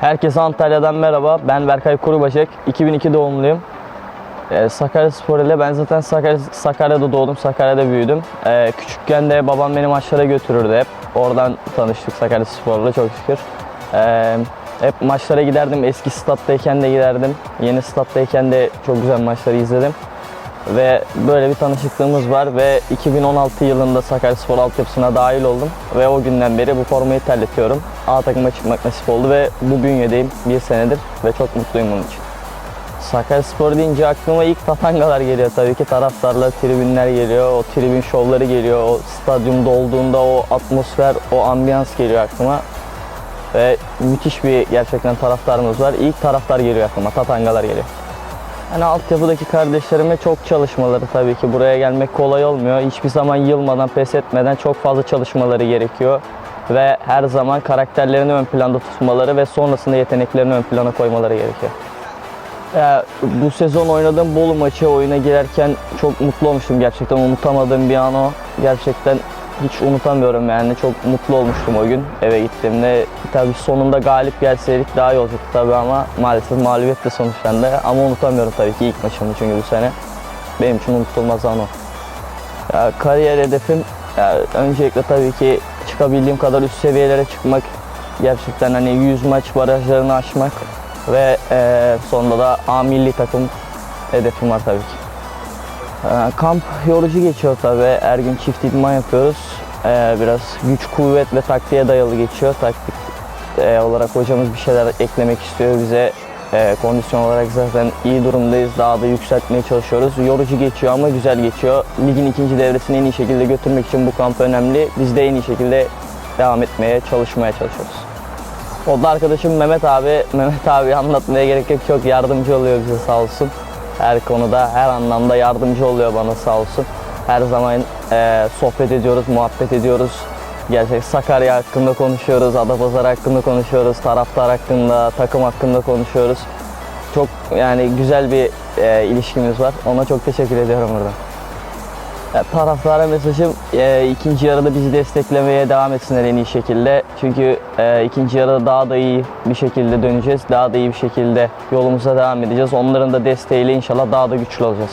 Herkese Antalya'dan merhaba. Ben Berkay Kurubaşek. 2002 doğumluyum. Ee, Sakarya Spor ile ben zaten Sakarya, Sakarya'da doğdum, Sakarya'da büyüdüm. Ee, küçükken de babam beni maçlara götürürdü hep. Oradan tanıştık Sakarya Spor'la çok şükür. Ee, hep maçlara giderdim. Eski stat'tayken de giderdim. Yeni stat'tayken de çok güzel maçları izledim. Ve böyle bir tanışıklığımız var ve 2016 yılında Sakaryaspor altyapısına dahil oldum ve o günden beri bu formayı terletiyorum. A takıma çıkmak nasip oldu ve bu bünyedeyim bir senedir ve çok mutluyum bunun için. Sakaryaspor deyince aklıma ilk tatangalar geliyor tabii ki. Taraftarlar, tribünler geliyor, o tribün şovları geliyor, o stadyum dolduğunda o atmosfer, o ambiyans geliyor aklıma. Ve müthiş bir gerçekten taraftarımız var. İlk taraftar geliyor aklıma, tatangalar geliyor. Hani altyapıdaki kardeşlerime çok çalışmaları tabii ki buraya gelmek kolay olmuyor. Hiçbir zaman yılmadan, pes etmeden çok fazla çalışmaları gerekiyor. Ve her zaman karakterlerini ön planda tutmaları ve sonrasında yeteneklerini ön plana koymaları gerekiyor. Ya, bu sezon oynadığım Bolu maçı oyuna girerken çok mutlu olmuştum gerçekten. Unutamadığım bir an o. Gerçekten hiç unutamıyorum yani. Çok mutlu olmuştum o gün eve gittiğimde. Tabii sonunda galip gelseydik daha iyi olacaktı tabii ama maalesef mağlubiyetle sonuçlandı. Ama unutamıyorum tabii ki ilk maçımdı çünkü bu sene. Benim için unutulmaz an o. Ya, kariyer hedefim ya, öncelikle tabii ki çıkabildiğim kadar üst seviyelere çıkmak. Gerçekten hani 100 maç barajlarını aşmak ve eee sonunda da A milli takım hedefim var tabii ki. Ee, Kamp yorucu geçiyor tabii. Her gün çift idman yapıyoruz. Ee, Biraz güç, kuvvet ve taktiğe dayalı geçiyor. Taktik e, olarak hocamız bir şeyler eklemek istiyor bize. Ee, Kondisyon olarak zaten iyi durumdayız. Daha da yükseltmeye çalışıyoruz. Yorucu geçiyor ama güzel geçiyor. Ligin ikinci devresini en iyi şekilde götürmek için bu kamp önemli. Biz de en iyi şekilde devam etmeye, çalışmaya çalışıyoruz. O da arkadaşım Mehmet abi. Mehmet abi anlatmaya gerek yok. Çok yardımcı oluyor bize sağ olsun. Her konuda, her anlamda yardımcı oluyor bana sağ olsun. Her zaman e, sohbet ediyoruz, muhabbet ediyoruz. Gerçek Sakarya hakkında konuşuyoruz, Adapazarı hakkında konuşuyoruz, taraftar hakkında, takım hakkında konuşuyoruz. Çok yani güzel bir e, ilişkimiz var. Ona çok teşekkür ediyorum burada. Ya, taraftara mesajım e, ikinci yarıda bizi desteklemeye devam etsinler en iyi şekilde. Çünkü e, ikinci yarıda daha da iyi bir şekilde döneceğiz. Daha da iyi bir şekilde yolumuza devam edeceğiz. Onların da desteğiyle inşallah daha da güçlü olacağız.